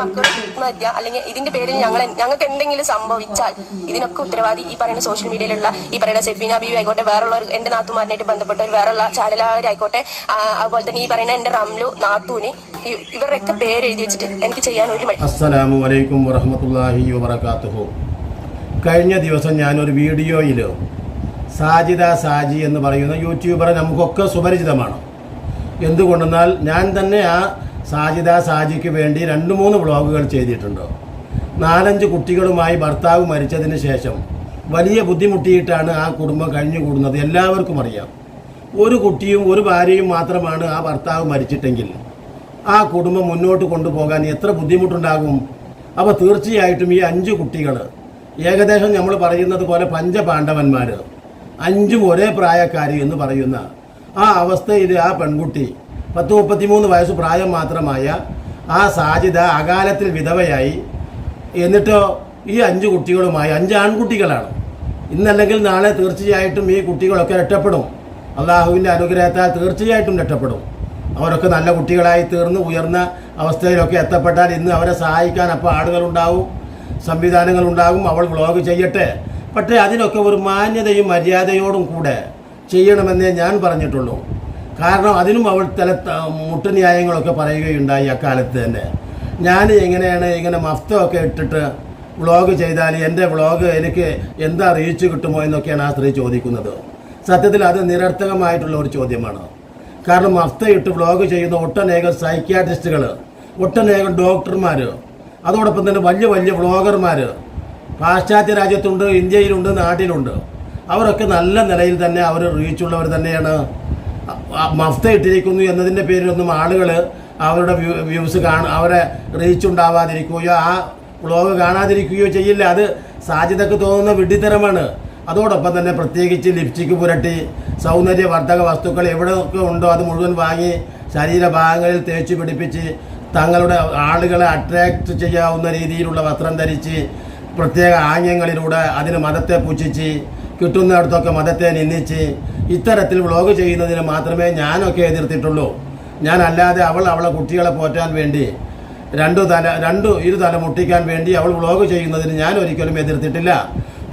മക്കൾ ആത്മഹത്യ അല്ലെങ്കിൽ ഇതിന്റെ പേരിൽ ഞങ്ങൾ ഞങ്ങൾക്ക് എന്തെങ്കിലും സംഭവിച്ചാൽ ഇതിനൊക്കെ ഉത്തരവാദി ഈ പറയുന്ന സോഷ്യൽ മീഡിയയിലുള്ള ഈ പറയുന്ന സെഫീന ബീവി ആയിക്കോട്ടെ വേറുള്ളവർ എന്റെ നാത്തുമാരനായിട്ട് ഒരു വേറുള്ള ചാനലുകാരായിക്കോട്ടെ ആ, അതുപോലെ തന്നെ ഈ പറയുന്ന എന്റെ റംലു നാത്തൂന് ഇവരുടെയൊക്കെ പേര് എഴുതി വെച്ചിട്ട് എനിക്ക് ചെയ്യാൻ ഒരു മടി. അസ്സലാമു അലൈക്കും വറഹമത്തല്ലാഹി വബർക്കാത്തുഹു കഴിഞ്ഞ ദിവസം ഞാനൊരു വീഡിയോയിൽ സാജിദ സാജി എന്ന് പറയുന്ന യൂട്യൂബറെ നമുക്കൊക്കെ സുപരിചിതമാണ്. എന്തുകൊണ്ടെന്നാൽ ഞാൻ തന്നെ ആ സാജിദ സാജിക്ക് വേണ്ടി രണ്ട് മൂന്ന് വ്ളോഗുകൾ ചെയ്തിട്ടുണ്ട്? നാലഞ്ച് കുട്ടികളുമായി ഭർത്താവ് മരിച്ചതിന് ശേഷം വലിയ ബുദ്ധിമുട്ടിയിട്ടാണ് ആ കുടുംബം കഴിഞ്ഞുകൂടുന്നത് എല്ലാവർക്കും അറിയാം. ഒരു കുട്ടിയും ഒരു ഭാര്യയും മാത്രമാണ് ആ ഭർത്താവ് മരിച്ചിട്ടെങ്കിൽ ആ കുടുംബം മുന്നോട്ട് കൊണ്ടുപോകാൻ എത്ര ബുദ്ധിമുട്ടുണ്ടാകും? അപ്പോൾ തീർച്ചയായിട്ടും ഈ അഞ്ച് കുട്ടികൾ ഏകദേശം നമ്മൾ പറയുന്നത് പോലെ പഞ്ചപാണ്ഡവന്മാർ അഞ്ചും ഒരേ പ്രായക്കാരി എന്ന് പറയുന്ന ആ അവസ്ഥയിൽ ആ പെൺകുട്ടി പത്ത് മുപ്പത്തിമൂന്ന് വയസ്സ് പ്രായം മാത്രമായ ആ സാജിദ അകാലത്തിൽ വിധവയായി. എന്നിട്ടോ ഈ അഞ്ച് കുട്ടികളുമായി അഞ്ച് ആൺകുട്ടികളാണ്. ഇന്നല്ലെങ്കിൽ നാളെ തീർച്ചയായിട്ടും ഈ കുട്ടികളൊക്കെ രക്ഷപ്പെടും. അള്ളാഹുവിന്റെ അനുഗ്രഹത്താൽ തീർച്ചയായിട്ടും രക്ഷപ്പെടും. അവരൊക്കെ നല്ല കുട്ടികളായി തീർന്ന് ഉയർന്ന അവസ്ഥയിലൊക്കെ എത്തപ്പെട്ടാൽ ഇന്ന് അവരെ സഹായിക്കാൻ അപ്പോൾ ആളുകളുണ്ടാവും സംവിധാനങ്ങളുണ്ടാകും അവൾ വ്ളോഗ് ചെയ്യട്ടെ. പക്ഷേ അതിനൊക്കെ ഒരു മാന്യതയും മര്യാദയോടും കൂടെ ചെയ്യണമെന്നേ ഞാൻ പറഞ്ഞിട്ടുള്ളൂ. കാരണം അതിനും അവൾ ചില മുട്ടുന്യായങ്ങളൊക്കെ പറയുകയുണ്ടായി അക്കാലത്ത് തന്നെ. ഞാൻ എങ്ങനെയാണ് ഇങ്ങനെ മഫ്തമൊക്കെ ഇട്ടിട്ട് വ്ളോഗ് ചെയ്താൽ എന്റെ വ്ളോഗ് എനിക്ക് എന്താ റീച്ച് കിട്ടുമോ എന്നൊക്കെയാണ് ആ സ്ത്രീ ചോദിക്കുന്നത്. സത്യത്തിൽ അത് നിരർത്ഥകമായിട്ടുള്ള ഒരു ചോദ്യമാണ്. കാരണം മഫ്ത ഇട്ട് വ്ളോഗ് ചെയ്യുന്ന ഒട്ടനേകം സൈക്യാട്രിസ്റ്റുകൾ ഒട്ടനേകം ഡോക്ടർമാർ അതോടൊപ്പം തന്നെ വലിയ വലിയ വ്ളോഗർമാർ പാശ്ചാത്യ രാജ്യത്തുണ്ട് ഇന്ത്യയിലുണ്ട് നാട്ടിലുണ്ട്. അവരൊക്കെ നല്ല നിലയിൽ തന്നെ അവർ റീച്ചുള്ളവർ തന്നെയാണ് മഫ്ത ഇട്ടിരിക്കുന്നു എന്നതിന്റെ പേരിലൊന്നും ആളുകൾ അവരുടെ വ്യൂ- വ്യൂസ് കാണ അവരെ റീച്ച് ഉണ്ടാവാതിരിക്കുകയോ ആ വ്ളോഗ് കാണാതിരിക്കുകയോ ചെയ്യില്ല. അത് സാധ്യതക്ക് തോന്നുന്ന വിഡ്ഢിത്തരമാണ്. അതോടൊപ്പം തന്നെ പ്രത്യേകിച്ച് ലിപ്സ്റ്റിക്ക് പുരട്ടി സൗന്ദര്യവർദ്ധക വസ്തുക്കൾ എവിടെയൊക്കെ ഉണ്ടോ അത് മുഴുവൻ വാങ്ങി ശരീരഭാഗങ്ങളിൽ തേച്ച് പിടിപ്പിച്ച് തങ്ങളുടെ ആളുകളെ അട്രാക്റ്റ് ചെയ്യാവുന്ന രീതിയിലുള്ള വസ്ത്രം ധരിച്ച് പ്രത്യേക ആംഗ്യങ്ങളിലൂടെ അതിന് മതത്തെ പുച്ഛിച്ച് കിട്ടുന്നിടത്തൊക്കെ മതത്തെ നിന്ദിച്ച് ഇത്തരത്തിൽ വ്ളോഗ് ചെയ്യുന്നതിന് മാത്രമേ ഞാനൊക്കെ എതിർത്തിട്ടുള്ളൂ. ഞാനല്ലാതെ അവൾ അവളെ കുട്ടികളെ പോറ്റാൻ വേണ്ടി രണ്ടു തല രണ്ടു ഇരു തല മുട്ടിക്കാൻ വേണ്ടി അവൾ വ്ളോഗ് ചെയ്യുന്നതിന് ഞാൻ ഒരിക്കലും എതിർത്തിട്ടില്ല.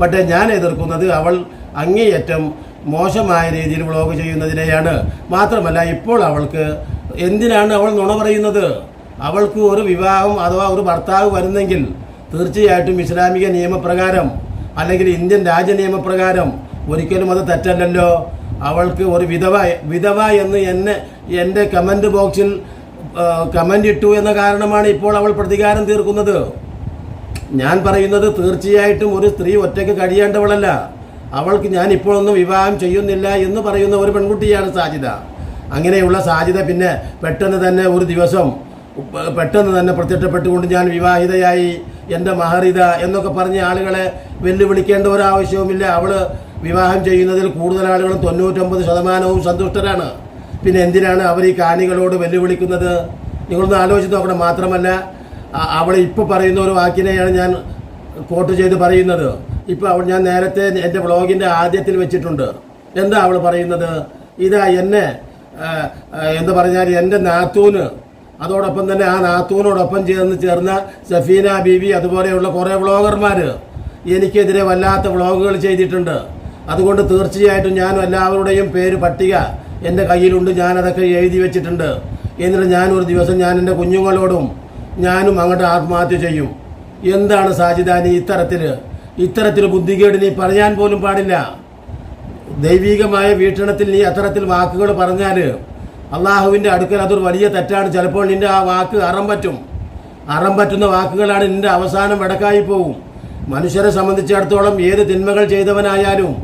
പക്ഷേ ഞാൻ എതിർക്കുന്നത് അവൾ അങ്ങേയറ്റം മോശമായ രീതിയിൽ വ്ളോഗ് ചെയ്യുന്നതിനെയാണ്. മാത്രമല്ല ഇപ്പോൾ അവൾക്ക് എന്തിനാണ് അവൾ നുണ പറയുന്നത്? അവൾക്ക് ഒരു വിവാഹം അഥവാ ഒരു ഭർത്താവ് വരുന്നെങ്കിൽ തീർച്ചയായിട്ടും ഇസ്ലാമിക നിയമപ്രകാരം അല്ലെങ്കിൽ ഇന്ത്യൻ രാജ്യ നിയമപ്രകാരം ഒരിക്കലും അത് തെറ്റല്ലല്ലോ? അവൾക്ക് ഒരു വിധവ വിധവ എന്ന് എന്നെ എന്റെ കമന്റ് ബോക്സിൽ കമന്റ് ഇട്ടു എന്ന കാരണമാണ് ഇപ്പോൾ അവൾ പ്രതികാരം തീർക്കുന്നത്. ഞാൻ പറയുന്നത് തീർച്ചയായിട്ടും ഒരു സ്ത്രീ ഒറ്റയ്ക്ക് കഴിയേണ്ടവളല്ല. അവൾക്ക് ഞാൻ ഇപ്പോഴൊന്നും വിവാഹം ചെയ്യുന്നില്ല എന്ന് പറയുന്ന ഒരു പെൺകുട്ടിയാണ് സാധ്യത അങ്ങനെയുള്ള സാധ്യത പിന്നെ പെട്ടെന്ന് തന്നെ ഒരു ദിവസം പെട്ടെന്ന് തന്നെ പ്രത്യക്ഷപ്പെട്ടുകൊണ്ട് ഞാൻ വിവാഹിതയായി. എന്റെ മഹറിത എന്നൊക്കെ പറഞ്ഞ ആളുകളെ വെല്ലുവിളിക്കേണ്ട ഒരാവശ്യവുമില്ല. അവൾ വിവാഹം ചെയ്യുന്നതിൽ കൂടുതൽ ആളുകളും തൊണ്ണൂറ്റൊമ്പത് ശതമാനവും സന്തുഷ്ടരാണ്. പിന്നെ എന്തിനാണ് അവർ ഈ കാണികളോട് വെല്ലുവിളിക്കുന്നത്? നിങ്ങളൊന്ന് ആലോചിച്ച് നോക്കണം. മാത്രമല്ല അവൾ ഇപ്പോൾ പറയുന്ന ഒരു വാക്കിനെയാണ് ഞാൻ കോട്ട് ചെയ്ത് പറയുന്നത്. ഇപ്പോൾ അവൾ ഞാൻ നേരത്തെ എന്റെ വ്ളോഗിന്റെ ആദ്യത്തിൽ വെച്ചിട്ടുണ്ട്. എന്താ അവൾ പറയുന്നത്? ഇതാ എന്നെ എന്താ പറഞ്ഞാൽ എന്റെ നാത്തൂന് അതോടൊപ്പം തന്നെ ആ നാത്തൂനോടൊപ്പം ചേർന്ന് ചേർന്ന സഫീന ബീവി അതുപോലെയുള്ള കുറേ വ്ളോഗർമാർ എനിക്കെതിരെ വല്ലാത്ത വ്ളോഗുകൾ ചെയ്തിട്ടുണ്ട്. അതുകൊണ്ട് തീർച്ചയായിട്ടും ഞാൻ എല്ലാവരുടെയും പേര് പട്ടിക എന്റെ കയ്യിലുണ്ട്. ഞാനതൊക്കെ എഴുതി വെച്ചിട്ടുണ്ട്. എന്നിട്ട് ഞാൻ ഒരു ദിവസം ഞാൻ എന്റെ കുഞ്ഞുങ്ങളോടും ഞാനും അങ്ങോട്ട് ആത്മഹത്യ ചെയ്യും. എന്താണ് സാജിദാനി ഇത്തരത്തിൽ? ഇത്തരത്തിൽ ബുദ്ധികേട് നീ പറയാൻ പോലും പാടില്ല. ദൈവികമായ വീക്ഷണത്തിൽ നീ അത്തരത്തിൽ വാക്കുകൾ പറഞ്ഞാൽ അള്ളാഹുവിന്റെ അടുക്കൽ അതൊരു വലിയ തെറ്റാണ്. ചിലപ്പോൾ നിന്റെ ആ വാക്ക് അറം പറ്റും. അറം പറ്റുന്ന വാക്കുകളാണ് നിന്റെ അവസാനം വടക്കായി പോവും. മനുഷ്യരെ സംബന്ധിച്ചിടത്തോളം ഏത് തിന്മകൾ ചെയ്തവനായാലും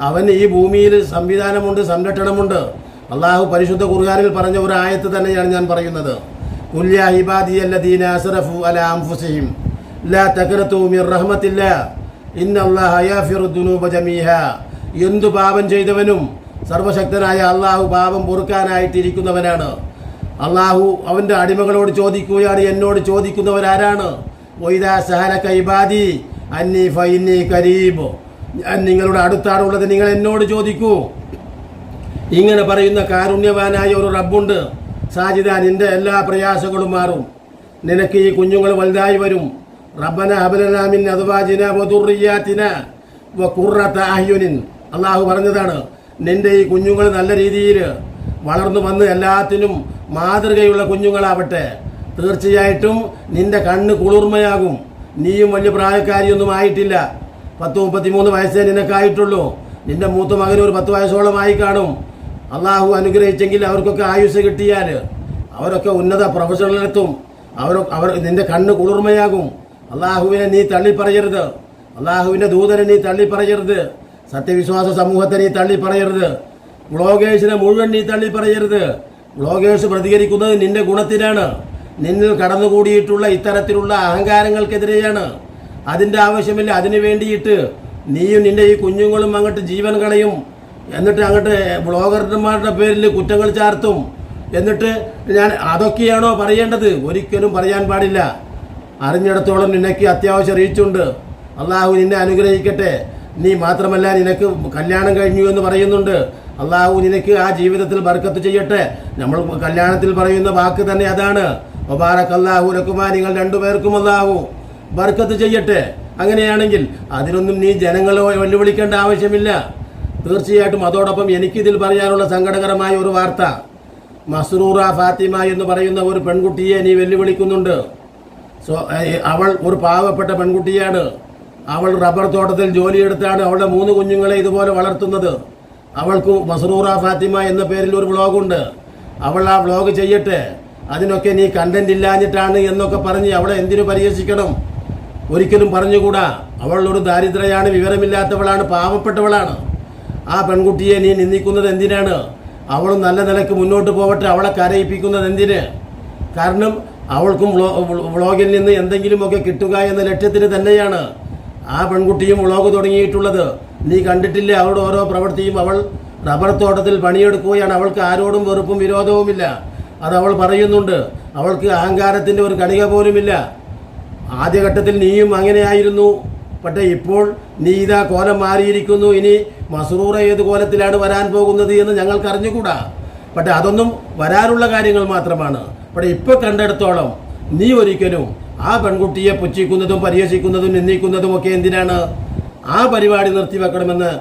അവന് ഈ ഭൂമിയിൽ സംവിധാനമുണ്ട് സംരക്ഷണമുണ്ട്. അള്ളാഹു പരിശുദ്ധ ഖുർആാനിൽ പറഞ്ഞ ഒരു ആയത്ത് തന്നെയാണ് ഞാൻ പറയുന്നത്. അല ലാ മിർ ഇന്നല്ലാഹ യാഫിറു ജമീഹ. എന്തു പാപം ചെയ്തവനും സർവശക്തനായ അള്ളാഹു പാപം പൊറുക്കാനായിട്ടിരിക്കുന്നവനാണ്. അള്ളാഹു അവന്റെ അടിമകളോട് ചോദിക്കുകയാണ് എന്നോട് ചോദിക്കുന്നവരാരാണ്? കൈബാദി അന്നി കരീബ്. ഞാൻ നിങ്ങളുടെ അടുത്താണുള്ളത് നിങ്ങൾ എന്നോട് ചോദിക്കൂ. ഇങ്ങനെ പറയുന്ന കാരുണ്യവാനായ ഒരു റബ്ബുണ്ട്. സാജിദ നിന്റെ എല്ലാ പ്രയാസങ്ങളും മാറും. നിനക്ക് ഈ കുഞ്ഞുങ്ങൾ വലുതായി വരും. റബ്ബന കുറത്ത അഹ്യുനിൻ അള്ളാഹു പറഞ്ഞതാണ് നിന്റെ ഈ കുഞ്ഞുങ്ങൾ നല്ല രീതിയിൽ വളർന്നു വന്ന് എല്ലാത്തിനും മാതൃകയുള്ള കുഞ്ഞുങ്ങളാവട്ടെ. തീർച്ചയായിട്ടും നിന്റെ കണ്ണ് കുളിർമയാകും. നീയും വലിയ പ്രായക്കാരിയൊന്നും ആയിട്ടില്ല. പത്ത് മുപ്പത്തിമൂന്ന് വയസ്സേ നിനക്കായിട്ടുള്ളൂ. നിന്റെ മൂത്ത മകന് ഒരു പത്ത് വയസ്സോളമായി കാണും. അള്ളാഹു അനുഗ്രഹിച്ചെങ്കിൽ അവർക്കൊക്കെ ആയുസ് കിട്ടിയാൽ അവരൊക്കെ ഉന്നത പ്രൊഫഷണലെത്തും അവർ അവർ നിന്റെ കണ്ണ് കുളിർമയാകും. അള്ളാഹുവിനെ നീ തള്ളിപ്പറയരുത്. അള്ളാഹുവിന്റെ ദൂതനെ നീ തള്ളിപ്പറയരുത്. സത്യവിശ്വാസ സമൂഹത്തെ നീ തള്ളിപ്പറയരുത്. ബ്ലോഗേഴ്സിനെ മുഴുവൻ നീ തള്ളിപ്പറയരുത്. ബ്ലോഗേഴ്സ് പ്രതികരിക്കുന്നത് നിന്റെ ഗുണത്തിനാണ്. നിന്നിൽ കടന്നുകൂടിയിട്ടുള്ള ഇത്തരത്തിലുള്ള അഹങ്കാരങ്ങൾക്കെതിരെയാണ്. അതിന്റെ ആവശ്യമില്ല അതിനു വേണ്ടിയിട്ട് നീയും നിന്റെ ഈ കുഞ്ഞുങ്ങളും അങ്ങോട്ട് ജീവൻ കളയും. എന്നിട്ട് അങ്ങോട്ട് ബ്ലോഗർമാരുടെ പേരിൽ കുറ്റങ്ങൾ ചാർത്തും. എന്നിട്ട് ഞാൻ അതൊക്കെയാണോ പറയേണ്ടത്? ഒരിക്കലും പറയാൻ പാടില്ല. അറിഞ്ഞിടത്തോളം നിനക്ക് അത്യാവശ്യം റീച്ചുണ്ട് അള്ളാഹു നിന്നെ അനുഗ്രഹിക്കട്ടെ. നീ മാത്രമല്ല നിനക്ക് കല്യാണം കഴിഞ്ഞു എന്ന് പറയുന്നുണ്ട്. അള്ളാഹു നിനക്ക് ആ ജീവിതത്തിൽ ബർക്കത്ത് ചെയ്യട്ടെ. നമ്മൾ കല്യാണത്തിൽ പറയുന്ന വാക്ക് തന്നെ അതാണ്. മുബാറക് അള്ളാഹു ലക്കുമാ നിങ്ങൾ രണ്ടുപേർക്കും അള്ളാഹു ബർക്കത്ത് ചെയ്യട്ടെ. അങ്ങനെയാണെങ്കിൽ അതിനൊന്നും നീ ജനങ്ങളെ വെല്ലുവിളിക്കേണ്ട ആവശ്യമില്ല. തീർച്ചയായിട്ടും അതോടൊപ്പം എനിക്കിതിൽ പറയാനുള്ള സങ്കടകരമായ ഒരു വാർത്ത. മസ്റൂറ ഫാത്തിമ എന്ന് പറയുന്ന ഒരു പെൺകുട്ടിയെ നീ വെല്ലുവിളിക്കുന്നുണ്ട്. സോ അവൾ ഒരു പാവപ്പെട്ട പെൺകുട്ടിയാണ്. അവൾ റബ്ബർ തോട്ടത്തിൽ ജോലിയെടുത്താണ് അവളുടെ മൂന്ന് കുഞ്ഞുങ്ങളെ ഇതുപോലെ വളർത്തുന്നത്. അവൾക്ക് മസറൂറ ഫാത്തിമ എന്ന പേരിൽ ഒരു വ്ളോഗുണ്ട്. അവൾ ആ വ്ളോഗ് ചെയ്യട്ടെ. അതിനൊക്കെ നീ കണ്ടന്റ് ഇല്ലാഞ്ഞിട്ടാണ് എന്നൊക്കെ പറഞ്ഞ് അവളെ എന്തിനു പരിഹസിക്കണം? ഒരിക്കലും പറഞ്ഞുകൂടാ. അവൾ ഒരു ദാരിദ്രയാണ് വിവരമില്ലാത്തവളാണ് പാവപ്പെട്ടവളാണ്. ആ പെൺകുട്ടിയെ നീ നിന്ദിക്കുന്നത് എന്തിനാണ്? അവൾ നല്ല നിലയ്ക്ക് മുന്നോട്ട് പോവട്ടെ അവളെ കരയിപ്പിക്കുന്നത് എന്തിന്? കാരണം അവൾക്കും വ്ളോ- വ്ളോഗിൽ നിന്ന് എന്തെങ്കിലുമൊക്കെ കിട്ടുക എന്ന ലക്ഷ്യത്തിന് തന്നെയാണ്. ആ പെൺകുട്ടിയും വ്ളോഗ് തുടങ്ങിയിട്ടുള്ളത്. നീ കണ്ടിട്ടില്ലേ? അവളുടെ ഓരോ പ്രവൃത്തിയും അവൾ റബ്ബർ തോട്ടത്തിൽ പണിയെടുക്കുകയാണ്. അവൾക്ക് ആരോടും വെറുപ്പും വിരോധവുമില്ല. അത് അവൾ പറയുന്നുണ്ട്. അവൾക്ക് അഹങ്കാരത്തിന്റെ ഒരു കണിക പോലുമില്ല. ആദ്യഘട്ടത്തിൽ നീയും അങ്ങനെയായിരുന്നു. പക്ഷേ ഇപ്പോൾ നീ ഇതാ കോലം മാറിയിരിക്കുന്നു. ഇനി മസറൂറ ഏത് കോലത്തിലാണ് വരാൻ പോകുന്നത് എന്ന് ഞങ്ങൾക്ക് അറിഞ്ഞുകൂടാ. പക്ഷെ അതൊന്നും വരാനുള്ള കാര്യങ്ങൾ മാത്രമാണ്. പക്ഷേ ഇപ്പോൾ കണ്ടെടുത്തോളം നീ ഒരിക്കലും ആ പെൺകുട്ടിയെ പുച്ഛിക്കുന്നതും പരിഹസിക്കുന്നതും നിന്ദിക്കുന്നതും ഒക്കെ എന്തിനാണ്? ആ പരിപാടി നിർത്തിവെക്കണമെന്ന്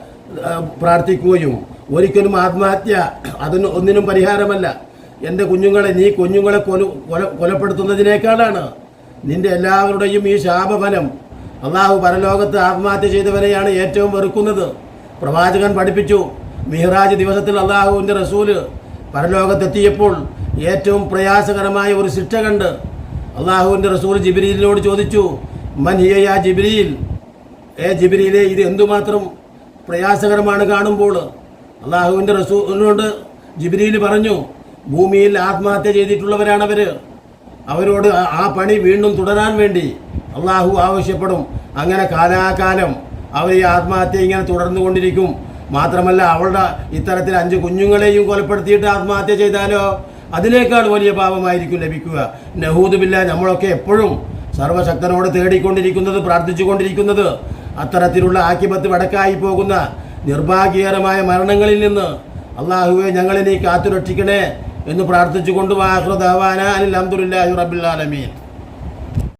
പ്രാർത്ഥിക്കുകയും ഒരിക്കലും ആത്മഹത്യ അതിന് ഒന്നിനും പരിഹാരമല്ല. എന്റെ കുഞ്ഞുങ്ങളെ നീ കുഞ്ഞുങ്ങളെ കൊല കൊല- കൊലപ്പെടുത്തുന്നതിനേക്കാളാണ് നിന്റെ എല്ലാവരുടെയും ഈ ശാപഫലം. അള്ളാഹു പരലോകത്ത് ആത്മഹത്യ ചെയ്തവരെയാണ് ഏറ്റവും വെറുക്കുന്നത്. പ്രവാചകൻ പഠിപ്പിച്ചു മിഹ്റാജ് ദിവസത്തിൽ അള്ളാഹുവിന്റെ റസൂൽ പരലോകത്തെത്തിയപ്പോൾ ഏറ്റവും പ്രയാസകരമായ ഒരു ശിക്ഷ കണ്ട് അള്ളാഹുവിന്റെ റസൂൽ ജിബ്രീലിനോട് ചോദിച്ചു മൻ ഹിയ ജിബ്രീൽ? ഏ ജിബ്രീലെ ഇത് എന്തുമാത്രം പ്രയാസകരമാണ് കാണുമ്പോൾ? അള്ളാഹുവിന്റെ റസൂലിനോട് ജിബ്രീൽ പറഞ്ഞു ഭൂമിയിൽ ആത്മഹത്യ ചെയ്തിട്ടുള്ളവരാണവര് അവരോട് ആ പണി വീണ്ടും തുടരാൻ വേണ്ടി അള്ളാഹു ആവശ്യപ്പെടും. അങ്ങനെ കാലാകാലം അവർ ഈ ആത്മഹത്യ ഇങ്ങനെ തുടർന്നു കൊണ്ടിരിക്കും. മാത്രമല്ല അവളുടെ ഇത്തരത്തിൽ അഞ്ച് കുഞ്ഞുങ്ങളെയും കൊലപ്പെടുത്തിയിട്ട് ആത്മഹത്യ ചെയ്താലോ? അതിനേക്കാൾ വലിയ പാപമായിരിക്കും ലഭിക്കുക. നഹൂദുബില്ല നമ്മളൊക്കെ എപ്പോഴും സർവശക്തനോട് തേടിക്കൊണ്ടിരിക്കുന്നത് പ്രാർത്ഥിച്ചുകൊണ്ടിരിക്കുന്നത് അത്തരത്തിലുള്ള ആക്കിപത്ത് വടക്കായി പോകുന്ന നിർഭാഗ്യകരമായ മരണങ്ങളിൽ നിന്ന് അള്ളാഹുവെ ഞങ്ങളെ നീ കാത്തുരക്ഷിക്കണേ എന്ന് പ്രാർത്ഥിച്ചുകൊണ്ട് വാഹൃദാവാന റബ്ബിൽ ആലമീൻ.